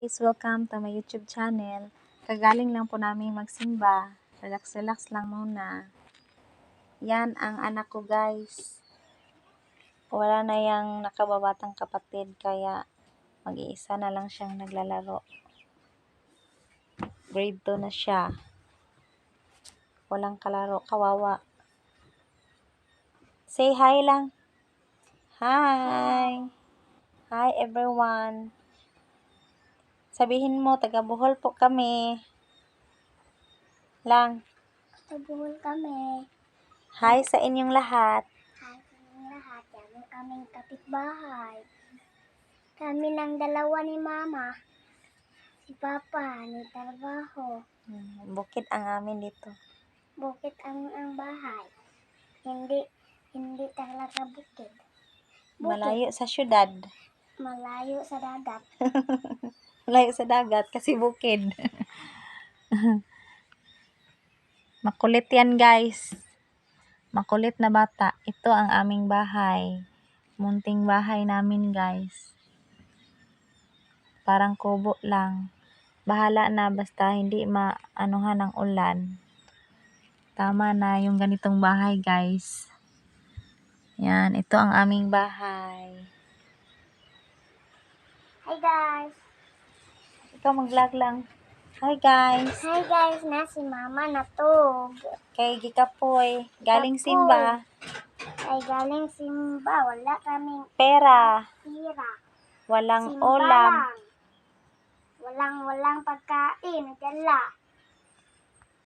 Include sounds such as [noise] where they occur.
Please welcome to my YouTube channel. Kagaling lang po namin magsimba. Relax-relax lang muna. Yan ang anak ko guys. Wala na yung nakababatang kapatid kaya mag-iisa na lang siyang naglalaro. Grade 2 na siya. Walang kalaro. Kawawa. Say hi lang. Hi. Hi everyone. Sabihin mo, taga Bohol po kami. Lang. Tabuhol kami. Hi sa inyong lahat. Hi sa inyong lahat. Yan ang aming kapitbahay. Kami lang dalawa ni Mama. Si Papa, ni trabaho. Hmm, Bukid ang amin dito. Bukit ang ang bahay. Hindi, hindi talaga bukid. Bukid. Malayo sa syudad. Malayo sa dagat. [laughs] Malayo sa dagat kasi bukid. [laughs] Makulit yan guys. Makulit na bata. Ito ang aming bahay. Munting bahay namin guys. Parang kubo lang. Bahala na basta hindi maanuhan ng ulan. Tama na yung ganitong bahay guys. Yan, ito ang aming bahay. Hi guys! Ikaw mag-vlog lang. Hi guys. Hi guys! Na si Mama natog. Kay Gikapoy. Galing Kapoy. Simba. Ay galing simba. Wala kaming Pera. tira. Walang Simba ulam. lang. Walang walang pagkain. Dala.